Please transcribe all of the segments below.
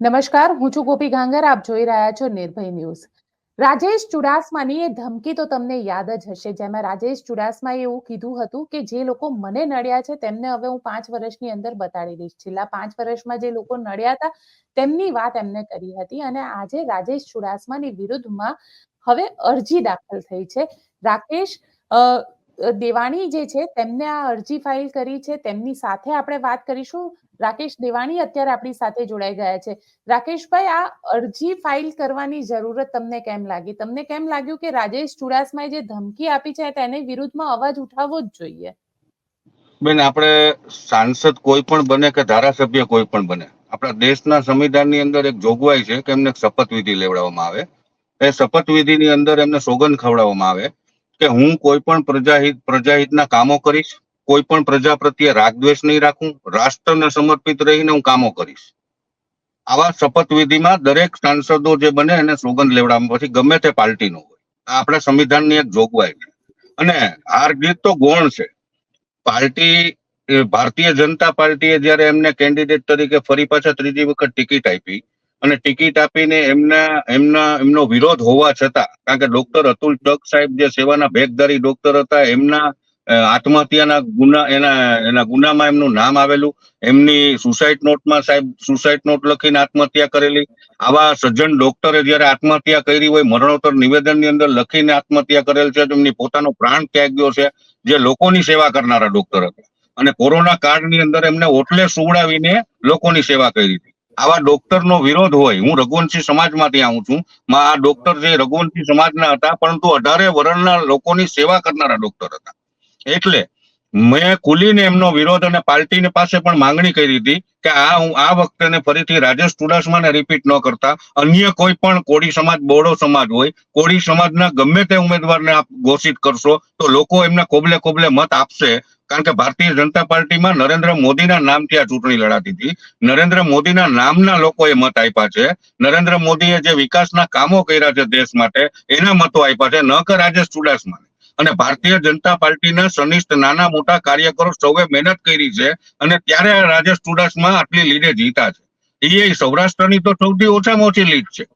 નમસ્કાર, હું છું ગોપી ગાંગર. આપ જોઈ રહ્યા છો નિર્ભય ન્યૂઝ. રાજેશ ચુડાસમાની એ ધમકી તો તમને યાદ જ હશે. જેમાં રાજેશ ચુડાસમાએ એવું કીધું હતું કે જે લોકો મને નડ્યા છે, તેમને હવે હું પાંચ વર્ષની અંદર બતાડી દઈશ. છેલ્લા પાંચ વર્ષમાં જે લોકો નડ્યા હતા, તેમની વાત એમને કરી હતી અને આજે રાજેશ ચુડાસમાની વિરુદ્ધમાં હવે અરજી દાખલ થઈ છે. રાકેશ દેવાણી જે છે, તેમને આ અરજી ફાઇલ કરી છે, તેમની સાથે આપણે વાત કરીશું. રાકેશ દેવાણી અત્યારે આપણી સાથે જોડાઈ ગયા છે. રાકેશભાઈ આ અરજી ફાઇલ કરવાની જરૂરત તમને કેમ લાગી? તમને કેમ લાગ્યું કે રાજેશ ચુડાસમાએ જે ધમકી આપી છે, તેની વિરુદ્ધમાં અવાજ ઉઠાવવો જ જોઈએ? બેન, આપણે સાંસદ કોઈ પણ બને કે ધારાસભ્ય કોઈ પણ બને, આપણા દેશના સંવિધાનની અંદર એક જોગવાઈ છે કે એમને શપથવિધિ લેવડાવવામાં આવે. એ શપથવિધિની અંદર એમને સોગંદ ખવડાવવામાં આવે. કે હું કોઈ પણ પ્રજાહિત, પ્રજાહિતના કામો કરીશ, કોઈ પણ પ્રજા પ્રત્યે રાગદ્વેષ નહીં રાખું, રાષ્ટ્રને સમર્પિત રહીને હું કામો કરીશ. આવા શપથવિધિમાં દરેક સાંસદો જે બને એને સોગંદ લેવડાવવા પછી ગમે તે પાર્ટીનો હોય. આપણા સંવિધાનની એક જોગવાઈ છે. અને હાર જીત તો ગૌણ છે. પાર્ટી ભારતીય જનતા પાર્ટીએ જ્યારે એમને કેન્ડિડેટ તરીકે ફરી પાછા ત્રીજી વખત ટિકિટ આપી અને ટિકિટ આપીને એમના એમના, એમનો વિરોધ હોવા છતાં, કારણ કે ડોક્ટર અતુલ ટક સાહેબ જે સેવાના બેગધારી ડોક્ટર હતા, એમના આત્મહત્યાના ગુના, એના એના ગુનામાં એમનું નામ આવેલું. એમની સુસાઇડ નોટમાં સાહેબ સુસાઇડ નોટ લખીને આત્મહત્યા કરેલી. આવા સજ્જન ડોક્ટરે જ્યારે આત્મહત્યા કરી હોય, મરણોત્તર નિવેદનની અંદર લખીને આત્મહત્યા કરેલ છે એમની પોતાનો પ્રાણ ત્યાગ્યો છે, જે લોકોની સેવા કરનારા ડોક્ટર હતા. અને કોરોના કાળની અંદર એમને ઓટલે સુવડાવીને લોકોની સેવા કરી. હતી આવા ડોક્ટરનો વિરોધ હોય, હું રઘુવંશી સમાજમાંથી આવું છું આ ડોક્ટર જે રઘુવંશી સમાજના હતા, પરંતુ અઢારે વરણના લોકોની સેવા કરનારા ડોક્ટર હતા. એટલે મેં ખુલીને એમનો વિરોધ અને પાર્ટીની પાસે પણ માંગણી કરી હતી કે આ હું આ વખતે ફરીથી રાજેશ ચુડાસમાને રિપીટ ન કરતા. અન્ય કોઈ પણ કોળી સમાજ, બોડો સમાજ હોય, કોળી સમાજના ગમે તે ઉમેદવારને આપ ઘોષિત કરશો, તો લોકો એમને કોબલે કોબલે મત આપશે કારણ કે ભારતીય જનતા પાર્ટીમાં નરેન્દ્ર મોદીના નામથી આ ચૂંટણી લડાતી હતી. નરેન્દ્ર મોદીના નામના લોકોએ મત આપ્યા છે. નરેન્દ્ર મોદીએ જે વિકાસના કામો કર્યા છે દેશ માટે, એના મતો આપ્યા છે, ન કે રાજેશ ચુડાસમાને. અને ભારતીય જનતા પાર્ટીના સનિષ્ઠ નાના મોટા કાર્યકરો સૌએ મહેનત કરી છે અને ત્યારે રાજેશ ચુડાસમા આટલી લીડે જીતા છે. એ સૌરાષ્ટ્રની તો સૌથી ઓછામાં ઓછી લીડ છે.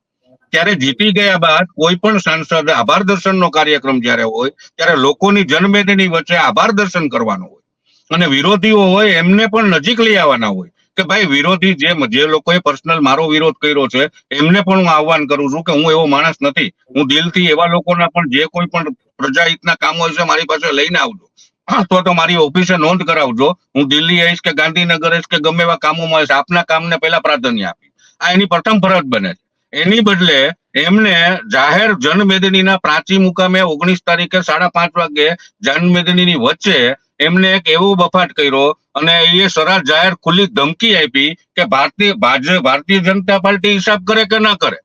ત્યારે જીતી ગયા બાદ કોઈ પણ સાંસદ આભાર દર્શનનો કાર્યક્રમ જ્યારે હોય, ત્યારે લોકોની જનમેદની વચ્ચે આભાર દર્શન કરવાનું હોય. અને વિરોધીઓ હોય, એમને પણ નજીક લઈ આવવાના હોય કે ભાઈ વિરોધી જે જે લોકોએ પર્સનલ મારો વિરોધ કર્યો છે, એમને પણ હું આહવાન કરું છું કે હું એવો માણસ નથી. હું દિલથી એવા લોકોના પણ જે કોઈ પણ પ્રજાહિતના કામો છે મારી પાસે લઈને આવજો. અથવા તો મારી ઓફિસે નોંધ કરાવજો. હું દિલ્હી આવીશ કે ગાંધીનગર આવીશ કે ગમે એવા કામોમાં આવીશ, આપના કામને પહેલા પ્રાધાન્ય આપી આ એની પ્રથમ ફરજ બને છે. એની બદલે એમને જાહેર જનમેદનીના પ્રાચી મુકામે ઓગણીસ તારીખે સાડા પાંચ વાગે જનમેદનીની વચ્ચે એમને એક એવો બફાટ કર્યો અને એ સરા જાહેર ખુલ્લી ધમકી આપી કે ભારતીય ભારતીય જનતા પાર્ટી હિસાબ કરે કે ના કરે.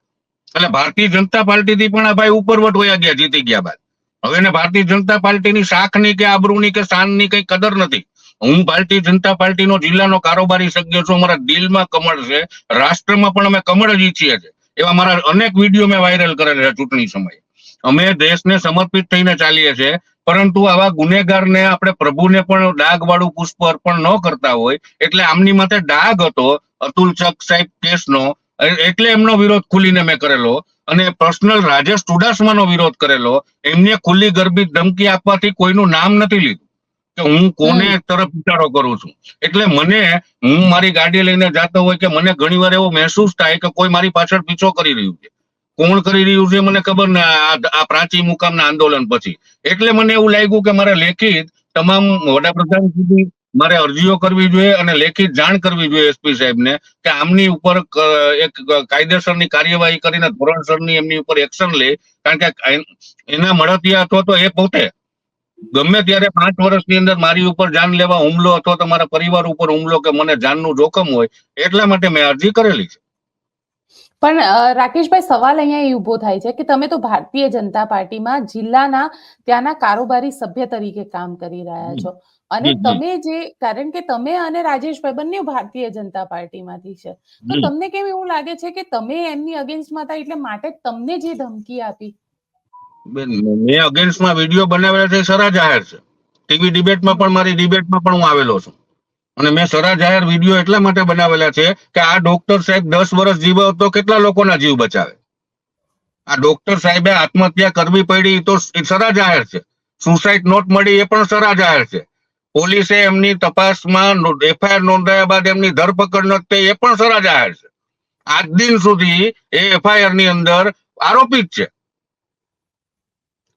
એટલે ભારતીય જનતા પાર્ટીથી પણ આ ભાઈ ઉપરવટ વયા ગયા, જીતી ગયા બાદ. હવે એને ભારતીય જનતા પાર્ટીની શાખની કે આબરૂની કે શાનની કઈ કદર નથી. હું ભારતીય જનતા પાર્ટીનો જિલ્લાનો કારોબારી સભ્ય છું, અમારા દિલમાં કમળ છે, રાષ્ટ્રમાં પણ અમે કમળ જ ઈચ્છીએ છીએ. એવા મારા અનેક વીડિયો મેં વાયરલ કરેલા ચૂંટણી સમયે. અમે દેશને સમર્પિત થઈને ચાલીએ છીએ, પરંતુ આવા ગુનેગારને આપણે પ્રભુને પણ ડાઘ વાળું પુષ્પ અર્પણ ન કરતા હોય, એટલે આમની માથે ડાઘ હતો અતુલ ચક સાહેબ કેસનો એટલે એમનો વિરોધ ખુલીને મેં કરેલો અને પર્સનલ રાજેશ ચુડાસમાનો વિરોધ કરેલો. એમને ખુલ્લી ગરબી ધમકી આપવાથી કોઈનું નામ નથી લીધું. કે હું કોને તરફ વિચારો કરું છું? એટલે મને હું મારી ગાડી લઈને જતો હોય કે મને ઘણી વાર એવો મહેસૂસ થાય કે કોઈ મારી પાછળ પીછો કરી રહ્યું છે. કોણ કરી રહ્યું છે મને ખબર ને આ આ પ્રાચી મુકામના આંદોલન પછી. એટલે મને એવું લાગ્યું કે મારે લેખિત તમામ વડાપ્રધાન સુધી મારે અરજીઓ કરવી જોઈએ અને લેખિત જાણ કરવી જોઈએ એસપી સાહેબને કે આમની ઉપર એક કાયદેસરની કાર્યવાહી કરીને ધોરણસરની એમની ઉપર એક્શન લે. કારણ કે એના મળતિયા અથવા તો એ પોતે ગમે ત્યારે પાંચ વર્ષની અંદર મારી ઉપર જાન લેવા હુમલો અથવા તો મારા પરિવાર ઉપર હુમલો કે મને જાનનું જોખમ હોય એટલા માટે મેં અરજી કરેલી છે. પણ રાકેશભાઈ સવાલ અહીંયા એ ઊભો થાય છે કે તમે તો ભારતીય જનતા પાર્ટીમાં જિલ્લાના ત્યાંના કારોબારી સભ્ય તરીકે કામ કરી રહ્યા છો. અને. તમે જે કારણ કે તમે અને રાજેશભાઈ બંને ભારતીય જનતા પાર્ટીમાંથી છે. તો તમને કેમ એવું લાગે છે કે તમે એમની અગેન્સ્ટમાં હતા એટલે માટે તમને જે ધમકી આપી? બેન, મેં અગેન્સ્ટમાં વીડિયો બનાવેલા છે સરા જાહેર છે. ટીવી ડિબેટમાં પણ મારી ડિબેટમાં પણ હું આવેલો છું. અને મેં સરા જાહેર વીડિયો એટલા માટે બનાવેલા છે કે આ ડોક્ટર સાહેબ દસ વર્ષ જીવ્યો તો કેટલા લોકોના જીવ બચાવે? આ ડોક્ટર સાહેબે આત્મહત્યા કરવી પડી તો સરા જાહેર છે. સુસાઇડ નોટ મળી એ પણ સરા જાહેર છે. પોલીસે એમની તપાસમાં એફઆઈઆર નોંધાયા બાદ એમની ધરપકડ ન થઈ એ પણ સરા જાહેર છે. આજ દિન સુધી એ એફઆઈઆરની અંદર આરોપિત છે.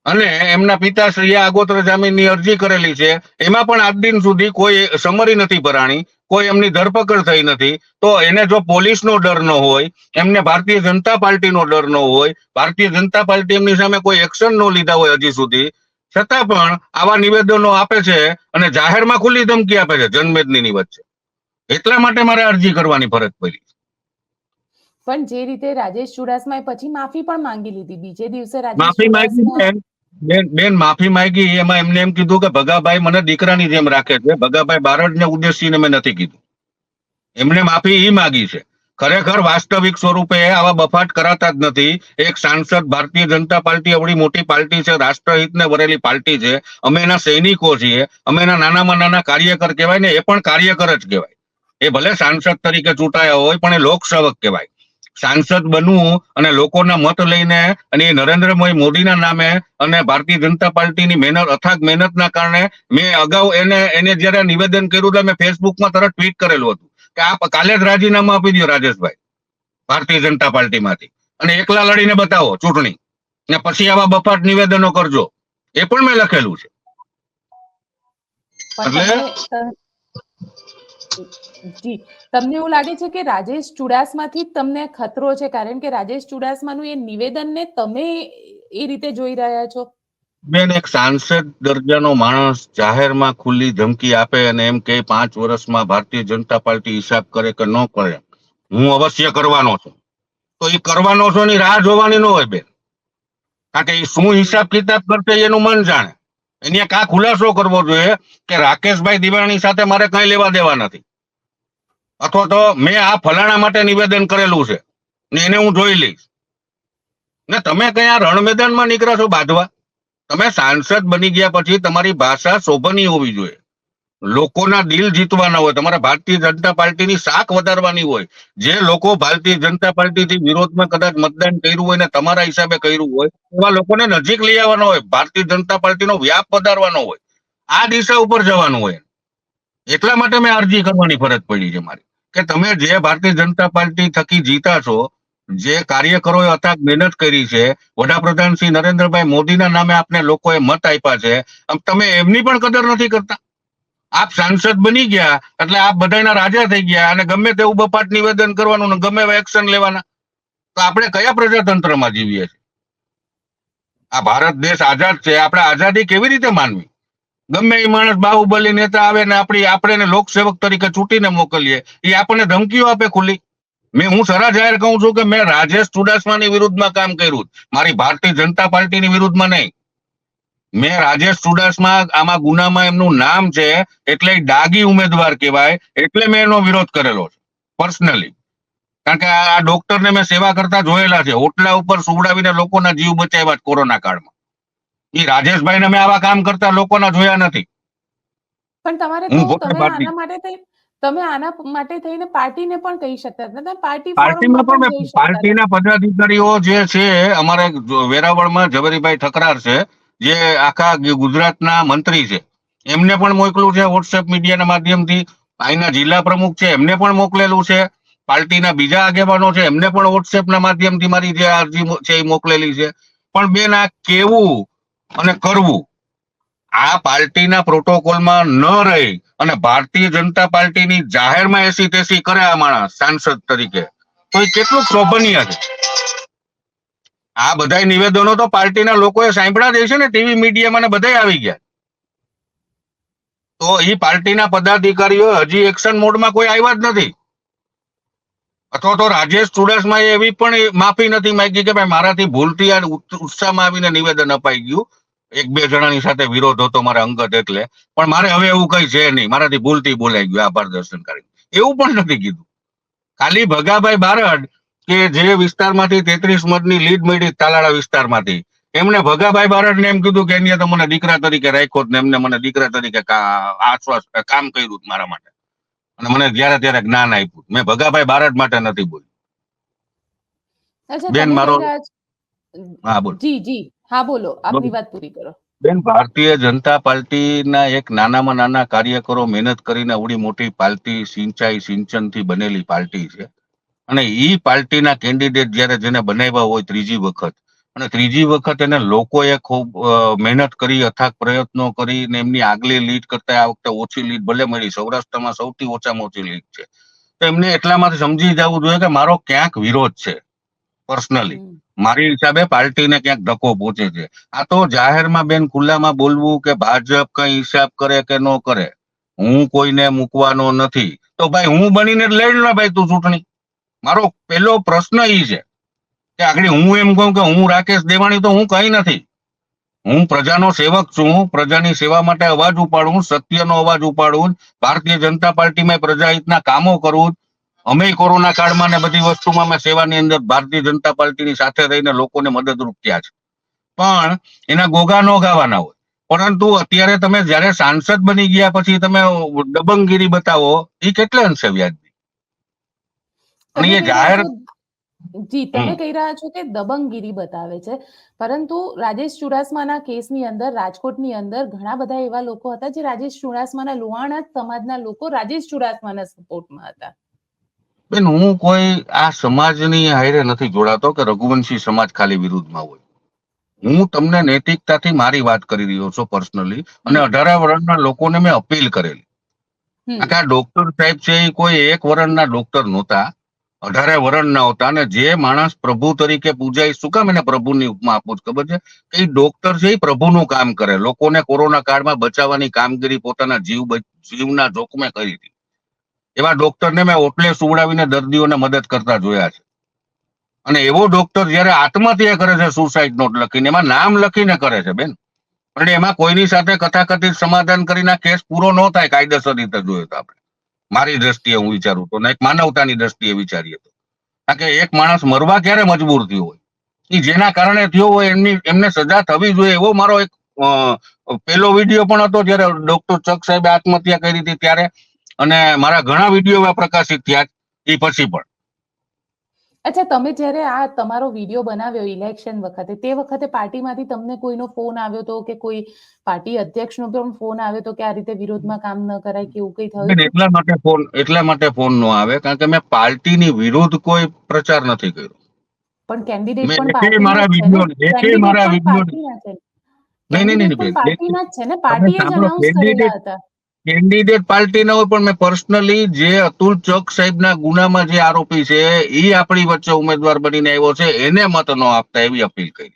અને એમના પિતાશ્રીએ આગોતર જામીનની અરજી કરેલી છે. એમાં પણ આજ દિન સુધી કોઈ સમરી નથી ભરાણી કોઈ એમની ધરપકડ થઈ નથી. તો એને જો પોલીસનો ડર ન હોય એમને ભારતીય જનતા પાર્ટીનો ડર ન હોય ભારતીય જનતા પાર્ટી એમની સામે કોઈ એક્શન ન લીધા હોય હજી સુધી છતાં પણ આવા નિવેદનો આપે છે અને જાહેરમાં ખુલ્લી ધમકી આપે છે. જન્મેદની વચ્ચે. એટલા માટે મારે અરજી કરવાની ફરજ પડી પણ જે રીતે રાજેશ ચુડાસમાએ પછી માફી પણ માંગી લીધી. બીજે દિવસે રાજેશ માફી માંગી બેન બેન, માફી માંગી. એમાં એમને એમ કીધું કે ભગાભાઈ મને દીકરાની જેમ રાખે છે. ભગાભાઈ બારડને ઉદ્દેશીને મેં નથી કીધું. એમને માફી એ માગી છે. ખરેખર વાસ્તવિક સ્વરૂપે આવા બફાટ કરાતા જ નથી. એક સાંસદ ભારતીય જનતા પાર્ટી એવડી મોટી પાર્ટી છે, રાષ્ટ્રહિતને વરેલી પાર્ટી છે. અમે એના સૈનિકો છીએ. અમે એના નાનામાં નાના કાર્યકર કહેવાય ને, એ પણ કાર્યકર જ કહેવાય. એ ભલે સાંસદ તરીકે ચૂંટાયા હોય, પણ એ લોકસેવક કહેવાય. સાંસદ બનવું અને લોકોના મત લઈને અને નરેન્દ્ર મોદીના નામે અને ભારતીય જનતા પાર્ટીની મહેનત અથાગ મહેનતના કારણે મેં અગાઉ એને એને જ્યારે નિવેદન કર્યું એટલે મેં ફેસબુકમાં તરત ટ્વીટ કરેલું હતું કે આપ કાલે જ રાજીનામું આપી દો રાજેશભાઈ ભારતીય જનતા પાર્ટીમાંથી. અને એકલા લડીને બતાવો ચૂંટણી. ને પછી આવા બફાટ નિવેદનો કરજો. એ પણ મેં લખેલું છે. તમે- જી. તમને એવું લાગે છે કે રાજેશ ચુડાસમાથી તમને ખતરો છે? કારણ કે રાજેશ ચુડાસમાનું એ નિવેદનને તમે એ રીતે જોઈ રહ્યા છો? બેન, એક સાંસદ દરજાનો માણસ જાહેરમાં ખુલ્લી ધમકી આપે અને એમ કે પાંચ વર્ષમાં ભારતીય જનતા પાર્ટી હિસાબ કરે કે ન કરે, હું અવશ્ય કરવાનો છું. તો એ કરવાનો છો ની રાહ જોવાની ન હોય બેન. કારણ કે એ શું હિસાબ કિતાબ કરશે એનું મન જાણે. એની કા ખુલાસો કરવો જોઈએ કે રાકેશભાઈ દિવાણી સાથે મારે કઈ લેવા દેવા નથી. અથવા તો મેં આ ફલાણા માટે નિવેદન કરેલું છે ને એને હું જોઈ લઈશ. ને તમે કયા રણ મેદાનમાં નીકળ્યા છો બાંધવા તમે સાંસદ બની ગયા પછી તમારી ભાષા શોભની હોવી જોઈએ. લોકોના દિલ જીતવાના હોય, તમારે ભારતીય જનતા પાર્ટીની શાખ વધારવાની હોય, જે લોકો ભારતીય જનતા પાર્ટીથી વિરોધમાં કદાચ મતદાન કર્યું હોય ને તમારા હિસાબે કર્યું હોય, એવા લોકોને નજીક લઈ આવવાનો હોય, ભારતીય જનતા પાર્ટીનો વ્યાપ વધારવાનો હોય, આ દિશા ઉપર જવાનું હોય. એટલા માટે મેં અરજી કરવાની ફરજ પડી છે મારી. કે તમે જે ભારતીય જનતા પાર્ટી થકી જીતા છો, જે કાર્યકરોએ અથાગ મહેનત કરી છે, વડાપ્રધાન શ્રી નરેન્દ્રભાઈ મોદીના નામે આપને લોકોએ મત આપ્યા છે તમે એમની પણ કદર નથી કરતા. આપ સાંસદ બની ગયા, એટલે આપ બધાના રાજા થઈ ગયા, અને ગમે તેવું બપાટ નિવેદન કરવાનું ને ગમે એક્શન લેવાના. તો આપણે કયા પ્રજાતંત્રમાં જીવીએ છીએ? આ ભારત દેશ આઝાદ છે, આપણે આઝાદી કેવી રીતે માનવી? ગમે એ માણસ બાહુબલી નેતા આવે ને આપણી આપણે લોકસેવક તરીકે ચૂંટીને મોકલીએ, એ આપણને ધમકીઓ આપે ખુલ્લી. મેં હું સરા જાહેર કહું છું કે મેં રાજેશ ચુડાસમાની વિરુદ્ધમાં કામ કર્યું મારી ભારતીય જનતા પાર્ટીની વિરુદ્ધમાં નહીં. મેં રાજેશ ચુડાસમા આમાં ગુનામાં એમનું નામ છે, એટલે ડાગી ઉમેદવાર કહેવાય, એટલે મેં એનો વિરોધ કરેલો છે પર્સનલી કારણ કે આ ડોક્ટરને મેં સેવા કરતા જોયેલા છે. ઓટલા ઉપર સુવડાવીને લોકોના જીવ બચાવ્યા કોરોના કાળમાં. એ રાજેશભાઈને મેં આવા કામ કરતા લોકોના જોયા નથી. પણ તમારે તમે આના માટે તમે આના માટે થઈને પાર્ટીને પણ કહી શકતા હતા. પાર્ટી પાર્ટીમાં પણ. પાર્ટીના પદાધિકારીઓ જે છે અમારે વેરાવળમાં ઝવેરીભાઈ ઠકરાર છે જે આખા ગુજરાતના મંત્રી છે એમને પણ મોકલું છે વોટ્સએપ મીડિયાના માધ્યમથી. અહીંના જિલ્લા પ્રમુખ છે એમને પણ મોકલેલું છે. પાર્ટીના બીજા આગેવાનો છે એમને પણ વોટ્સએપના માધ્યમથી મારી જે અરજી છે એ મોકલેલી છે. પણ બેન આ કેવું અને કરવું. આ પાર્ટીના પ્રોટોકોલમાં ન રહી અને ભારતીય જનતા પાર્ટીની જાહેરમાં એસી તેસી કરે આ માણસ, સાંસદ તરીકે. તો એ કેટલું શોભનીય છે? આ બધા નિવેદનો તો પાર્ટીના લોકોએ સાંભળ્યા દે છે ને, ટીવી મીડિયામાં ને બધાય આવી ગયા. તો એ પાર્ટીના પદાધિકારીઓ હજી એક્શન મોડમાં કોઈ આવ્યા જ નથી. અથવા તો રાજેશ ચુડાસમાએ એવી પણ માફી નથી માંગી કે ભાઈ મારાથી ભૂલથી આ ઉત્સાહમાં આવીને નિવેદન અપાઈ ગયું. એક બે જણાની સાથે વિરોધ હતો મારા અંગત એટલે. પણ મારે હવે એવું કઈ છે નહીં. મારાથી ભૂલથી બોલાઈ ગયું આભાર દર્શન કરી એવું પણ નથી કીધું. ખાલી ભગાભાઈ બારડ કે જે વિસ્તારમાંથી તેત્રીસ મતની લીડ મળી તાલાળા વિસ્તારમાંથી. એમને ભગાભાઈ બારડને એમ કીધું કે એની તો મને દીકરા તરીકે રાખ્યો ને એમને મને દીકરા તરીકે આશ્વાસ કામ કર્યું મારા માટે. અને મને જ્યારે ત્યારે જ્ઞાન આપ્યું. મેં ભગાભાઈ બારડ માટે નથી બોલ્યું. બેન, મારો- હા બોલ. જી જી. હા બોલો આપની વાત પૂરી કરો. બેન ભારતીય જનતા પાર્ટીના એક નાનામાં નાના કાર્યકરો મહેનત કરીને આવડી મોટી પાર્ટી સિંચાઈ સિંચનથી બનેલી પાર્ટી છે. અને ઈ પાર્ટીના કેન્ડિડેટ જ્યારે જેને બનાવ્યા હોય ત્રીજી વખત. અને ત્રીજી વખત એને લોકોએ ખૂબ મહેનત કરી અથાગ પ્રયત્નો કરીને એમની આગલી લીડ કરતા આ વખતે ઓછી લીડ ભલે મળી સૌરાષ્ટ્રમાં સૌથી ઓછામાં ઓછી લીડ છે. તો એમને એટલામાંથી સમજી જવું જોઈએ કે મારો ક્યાંક વિરોધ છે પર્સનલી. મારી હિસાબે પાર્ટીને ક્યાંક ધક્કો પહોંચે છે. આ તો જાહેરમાં બેન ખુલ્લામાં બોલવું કે ભાજપ કઈ હિસાબ કરે કે ન કરે, હું કોઈને મૂકવાનો નથી. તો ભાઈ હું બનીને લડ ને ભાઈ તું ચૂંટણી? મારો પેલો પ્રશ્ન ઈ છે કે આગળ હું એમ કહું કે હું રાકેશ દેવાણી તો હું કઈ નથી. હું પ્રજાનો સેવક છું પ્રજાની સેવા માટે અવાજ ઉપાડું સત્યનો અવાજ ઉપાડું, ભારતીય જનતા પાર્ટીમાં પ્રજાહિતના કામો કરું અમે કોરોના કાળમાં ને બધી વસ્તુમાં અમે સેવાની અંદર ભારતીય જનતા પાર્ટીની સાથે રહીને લોકોને મદદરૂપ થયા છે. પણ એના ગોગા નો ગાવાના હોય. પરંતુ અત્યારે તમે જયારે સાંસદ બની ગયા પછી તમે દબંગગીરી બતાવો એ કેટલે અંશે વ્યાજબી અને એ જાહેર જી તમે કહી રહ્યા છો કે દબંગગીરી બતાવે છે. પરંતુ રાજેશ ચુડાસમાના કેસની અંદર રાજકોટની અંદર ઘણા બધા એવા લોકો હતા જે રાજેશ ચુડાસમાના લોહાણા સમાજના લોકો રાજેશ ચુડાસમાના સપોર્ટમાં હતા. બેન હું કોઈ આ સમાજની હારે નથી જોડાતો કે રઘુવંશી સમાજ ખાલી વિરુદ્ધમાં હોય. હું તમને નૈતિકતાથી મારી વાત કરી રહ્યો છું પર્સનલી અને. અઢારે વર્ષના લોકોને મેં અપીલ કરેલી. આ ડોક્ટર સાહેબ છે એ કોઈ એક વર્ષના ડોક્ટર નહોતા અઢારે વર્ષના હતા અને જે માણસ પ્રભુ તરીકે પૂજાય શું કામ એને પ્રભુની ઉપમા આપું છું? ખબર છે? કે એ ડોક્ટર છે એ પ્રભુનું કામ કરે. લોકોને કોરોના કાળમાં બચાવવાની કામગીરી પોતાના જીવ જીવના જોખમે કરી હતી. એવા ડોક્ટરને મેં ઓટલે સુવડાવીને દર્દીઓને મદદ કરતા જોયા છે. અને એવો ડોક્ટર જ્યારે આત્મહત્યા કરે છે સુસાઇડ નોટ લખીને, એમાં નામ લખીને કરે છે બેન. પણ એમાં કોઈની સાથે કથાકથિત સમાધાન કરીને કેસ પૂરો ન થાય, કાયદેસર રીતે જોઈએ તો આપણે. મારી દ્રષ્ટિએ હું વિચારું તો એક માનવતાની દ્રષ્ટિએ વિચારીએ તો. કારણ કે એક માણસ મરવા ક્યારે મજબૂર થયો હોય? એ જેના કારણે થયો હોય, એમની, એમને સજા થવી જોઈએ. એવો મારો એક પેલો વીડિયો પણ હતો, જ્યારે ડોક્ટર ચક સાહેબે આત્મહત્યા કરી હતી, ત્યારે અને મારા ઘણા વીડિયો એવા પ્રકાશિત થયા એ પછી પણ. અચ્છા તમે જ્યારે આ તમારો વીડિયો બનાવ્યો ઇલેક્શન વખતે તે વખતે પાર્ટીમાંથી તમને કોઈનો ફોન આવ્યો તો કે કોઈ પાર્ટી અધ્યક્ષનો પણ ફોન આવ્યો તો કે આ રીતે વિરોધમાં કામ ન કરાય કે એવું કઈ થયું? એટલા માટે ફોન એટલા માટે ફોન નો આવે કારણ કે મેં પાર્ટીની વિરુદ્ધ કોઈ પ્રચાર નથી કર્યો. પણ કેન્ડિડેટ પણ પાર્ટી મારા વીડિયો એકે મારા વીડિયો? નહીં નહીં નહીં પાર્ટીના જ છે ને? પાર્ટીએ જ અનાઉન્સ કરેલા હતા. કેન્ડિડેટ પાર્ટી ના હોય પણ મેં પર્સનલી જે અતુલ ચોક સાહેબના ગુનામાં જે આરોપી છે એ આપણી વચ્ચે ઉમેદવાર બનીને આવ્યો છે એને મત ન આપતા એવી અપીલ કરી.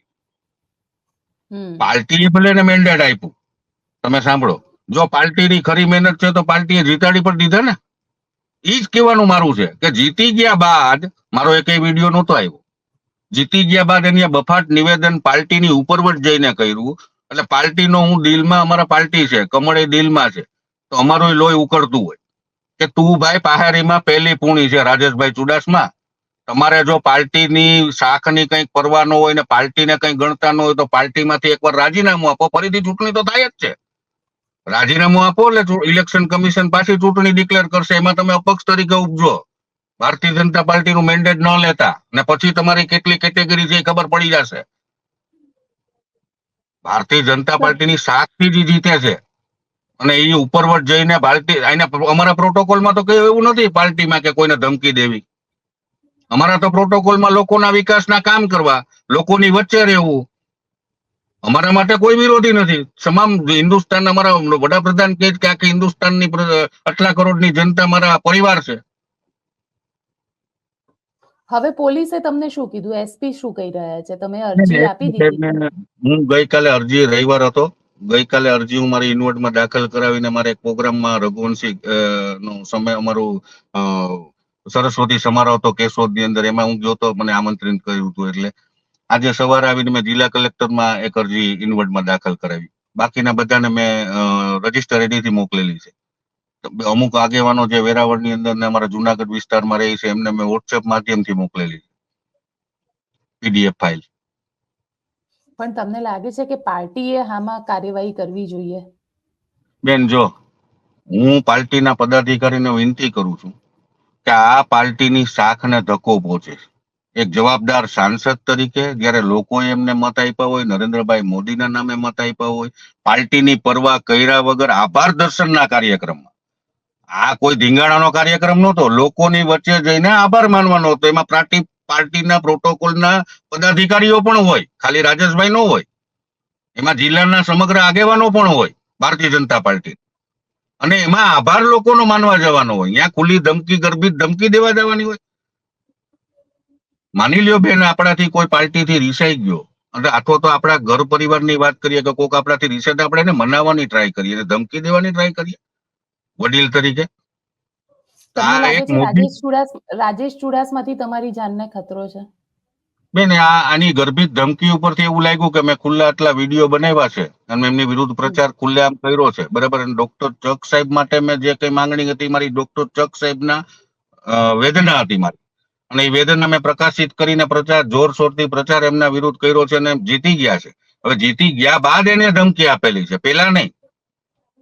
પાર્ટીએ ભલે મેન્ડેટ આપ્યું. તમે સાંભળો. જો પાર્ટીની ખરી મહેનત છે તો પાર્ટીએ જીતાડી પણ દીધા ને. એ જ કહેવાનું મારું છે કે જીતી ગયા બાદ મારો એકેય વીડિયો નહોતો આવ્યો. જીતી ગયા બાદ એની બફાટ નિવેદન પાર્ટીની ઉપરવટ જઈને કર્યું. એટલે પાર્ટીનો હું દિલમાં અમારા પાર્ટી છે કમળ એ દિલમાં છે. તો અમારું લોહી ઉકળતું હોય. કે તું ભાઈ પહાડીમાં પહેલી પૂણી છે, રાજેશભાઈ ચુડાસમા. તમારે જો પાર્ટીની શાખની કંઈક પરવા ન હોય ને પાર્ટીને કંઈ ગણતા હોય તો પાર્ટીમાંથી એકવાર રાજીનામું આપો. ફરીથી ચૂંટણી તો થાય જ છે. રાજીનામું આપો એટલે ઇલેક્શન કમિશન પાછી ચૂંટણી ડિક્લેર કરશે. એમાં તમે અપક્ષ તરીકે ઉપજો. ભારતીય જનતા પાર્ટીનું મેન્ડેટ ન લેતા. ને પછી તમારી કેટલી કેટેગરી છે એ ખબર પડી જશે. ભારતીય જનતા પાર્ટીની શાખથી જ જીતે છે. અને એ ઉપરવટ જઈને પાર્ટી આને અમારા પ્રોટોકોલમાં તો કઈ એવું નથી પાર્ટીમાં કે કોઈને ધમકી દેવી. અમારા તો પ્રોટોકોલમાં લોકોના વિકાસના કામ કરવા લોકોની વચ્ચે રહેવું. અમારા માટે કોઈ વિરોધી નથી. તમામ હિન્દુસ્તાન અમારા વડાપ્રધાન કહે કે આખી હિન્દુસ્તાનની આટલા કરોડની જનતા મારા પરિવાર છે. હવે પોલીસે તમને શું કીધું? એસપી શું કહી રહ્યા છે? તમે અરજી આપી દીધી. હું ગઈકાલે અરજી રવિવાર હતો. ગઈકાલે અરજી હું મારી ઇન્વર્ટમાં દાખલ કરાવીને મારે એક પ્રોગ્રામમાં રઘુવંશી નો સમય અમારું સરસ્વતી સમારોહ હતો કેશોદની અંદર, એમાં હું ગયો તો મને આમંત્રિત કર્યું હતું એટલે. આજે સવારે આવીને મેં જિલ્લા કલેક્ટરમાં એક અરજી ઇન્વર્ટમાં દાખલ કરાવી. બાકીના બધાને મેં રજિસ્ટર એડીથી મોકલેલી છે. અમુક આગેવાનો જે વેરાવળની અંદર ને અમારા જુનાગઢ વિસ્તારમાં રહે છે, એમને મેં વોટ્સએપ માધ્યમથી મોકલેલી પીડીએફ ફાઇલ પણ તમને લાગે છે કે પાર્ટીએ આમાં કાર્યવાહી કરવી જોઈએ? બેન, જો, હું પાર્ટીના પદાધિકારીને વિનંતી કરું છું કે આ પાર્ટીની શાખને ધક્કો પહોંચે. એક જવાબદાર સાંસદ તરીકે જ્યારે લોકોએ એમને મત આપ્યા હોય, નરેન્દ્રભાઈ મોદીના નામે મત આપ્યા હોય, પાર્ટીની પરવા કર્યા વગર આભાર દર્શનના કાર્યક્રમમાં. આ કોઈ ધીંગાણાનો કાર્યક્રમ નહોતો. લોકોની વચ્ચે જઈને આભાર માનવાનો હતો. એમાં પાર્ટી પાર્ટીના પ્રોટોકોલના પદાધિકારીઓ પણ હોય, ખાલી રાજેશભાઈ નો હોય, એમાં જિલ્લાના સમગ્ર આગેવાનો પણ હોય, ભારતીય જનતા પાર્ટી. અને એમાં આભાર લોકોનો માનવા જવાનો હોય ત્યાં ખુલ્લી ધમકી ગર્ભિત ધમકી દેવા જવાની હોય. માની લ્યો બેન, આપણાથી કોઈ પાર્ટીથી રીસાઈ ગયો, અને અથવા તો આપણા ઘર પરિવારની વાત કરીએ કે કોઈક આપણાથી રીસે આપણે એને મનાવવાની ટ્રાય કરીએ, ધમકી દેવાની ટ્રાય કરીએ. વડીલ તરીકે તમને આ લાગે એક છે મોદી- રાજેશ ચુડાસ રાજેશ ચુડાસમાથી તમારી જાનને ખતરો છે? બેન આ આની ગર્ભિત ધમકી ઉપરથી એવું લાગ્યું કે મેં ખુલ્લા આટલા વીડિયો બનાવ્યા છે અને એમની વિરુદ્ધ પ્રચાર ખુલ્લેઆમ કર્યો છે. બરાબર? અને ડોક્ટર ચક સાહેબ માટે મેં જે કઈ માંગણી હતી મારી ડોક્ટર ચક સાહેબના વેદના હતી મારી. અને એ વેદના મેં પ્રકાશિત કરીને પ્રચાર જોરશોરથી પ્રચાર એમના વિરુદ્ધ કર્યો છે અને જીતી ગયા છે. હવે જીતી ગયા બાદ એને ધમકી આપેલી છે. પેલા નહીં.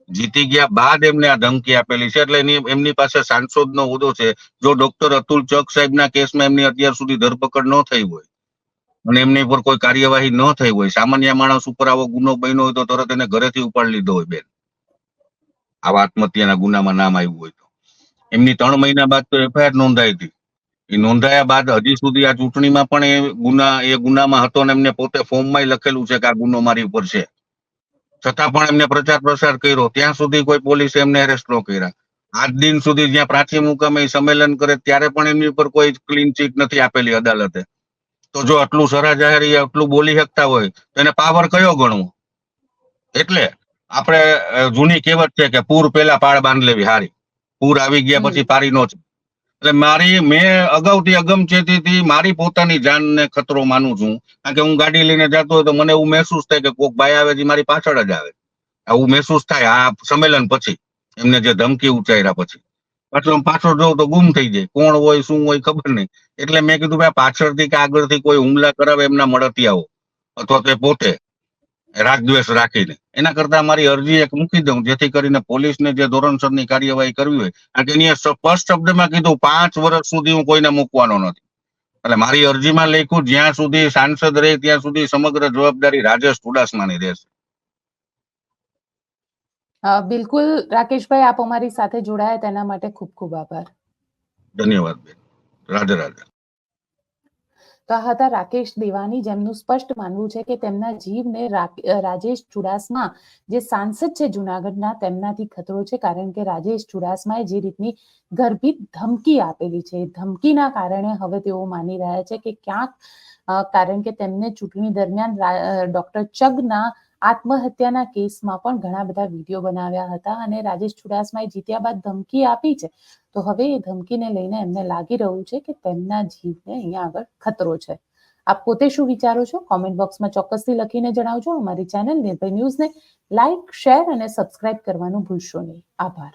જીતી ગયા બાદ એમને આ ધમકી આપેલી છે. એટલે એની એમની પાસે સાંસદનો હોદ્દો છે. જો ડોક્ટર અતુલ ચક સાહેબ ના કેસમાં એમની અત્યાર સુધી ધરપકડ ન થઈ હોય અને એમની પર કોઈ કાર્યવાહી ન થઈ હોય, સામાન્ય માણસ ઉપર આવો ગુનો બન્યો હોય તો તરત એને ઘરેથી ઉપાડી લીધો હોય બેન. આવા આત્મહત્યાના ગુનામાં નામ આવ્યું હોય તો. એમની ત્રણ મહિના બાદ તો એફઆઈઆર નોંધાઈ હતી. એ નોંધાયા બાદ હજી સુધી આ ચૂંટણીમાં પણ એ ગુના એ ગુનામાં હતો અને એમને પોતે ફોર્મમાં લખેલું છે કે આ ગુનો મારી ઉપર છે. છતાં પણ એમને પ્રચાર પ્રસાર કર્યો. ત્યાં સુધી કોઈ પોલીસે એમને એરેસ્ટ ન કર્યા. આજ દિન સુધી જ્યાં પ્રાચી મુકામે સંમેલન કરે ત્યારે પણ એમની ઉપર કોઈ ક્લીન ચીટ નથી આપેલી અદાલતે. તો જો આટલું સરા જાહેર આટલું બોલી શકતા હોય તો એને પાવર કયો ગણવો? એટલે આપણે જૂની કહેવત છે કે પૂર પેલા પાળ બાંધ લેવી હારી. પૂર આવી ગયા પછી પારી નો છે એટલે મારી, મેં અગાઉથી અગમચેતીથી મારી પોતાની જાનને ખતરો માનું છું. કારણ કે હું ગાડી લઈને જતો હોય તો મને એવું મહેસૂસ થાય કે કોક ભાઈ આવે છે મારી પાછળ જ આવે. આવું મહેસૂસ થાય આ સંમેલન પછી. એમને જે ધમકી ઉચ્ચાર્યા પછી. પાછો આમ પાછળ જોઉં તો ગુમ થઈ જાય. કોણ હોય, શું હોય ખબર નહીં. એટલે મેં કીધું, ભાઈ, પાછળથી કે આગળથી કોઈ હુમલા કરાવે એમના મળતિયાઓ. અથવા તો પોતે. રાગદ્વેષ રાખીને. એના કરતા મારી અરજી એક મૂકી દઉં જેથી કરીને પોલીસને જે ધોરણસરની કાર્યવાહી કરવી હોય કારણ કે એની સ્પષ્ટ શબ્દમાં કીધું પાંચ વર્ષ સુધી હું કોઈને મૂકવાનો નથી. એટલે મારી અરજીમાં લખ્યું જ્યાં સુધી સાંસદ રહે ત્યાં સુધી સમગ્ર જવાબદારી રાજેશ ચુડાસમાની રહેશે. બિલકુલ રાકેશભાઈ આપ અમારી સાથે જોડાયા તેના માટે ખૂબ ખૂબ આભાર. ધન્યવાદ બેન. રાધે રાધે. તો હતા રાકેશ દેવાની જેમનું સ્પષ્ટ માનવું છે કે તેમના જીવને રાજેશ ચુડાસમા, જે સાંસદ છે જુનાગઢના, તેમનાથી ખતરો છે કારણ કે રાજેશ ચુડાસમાએ જે રીતની ગર્ભિત ધમકી આપેલી છે. ધમકીના કારણે હવે તેઓ માની રહ્યા છે કે ક્યાંક કારણ કે તેમને ચૂંટણી દરમિયાન ડોક્ટર ચગના આત્મહત્યાના કેસમાં પણ ઘણા બધા વીડિયો બનાવ્યા હતા અને રાજેશ ચુડાસમાએ જીત્યા બાદ ધમકી આપી છે. તો હવે એ ધમકીને લઈને એમને લાગી રહ્યું છે કે તેમના જીવને અહીંયા આગળ ખતરો છે. આપ પોતે શું વિચારો છો? કોમેન્ટ બોક્સમાં ચોક્કસથી લખીને જણાવજો. અમારી ચેનલ નિર્ભય ન્યૂઝને લાઇક શેર અને સબસ્ક્રાઇબ કરવાનું ભૂલશો નહીં. આભાર.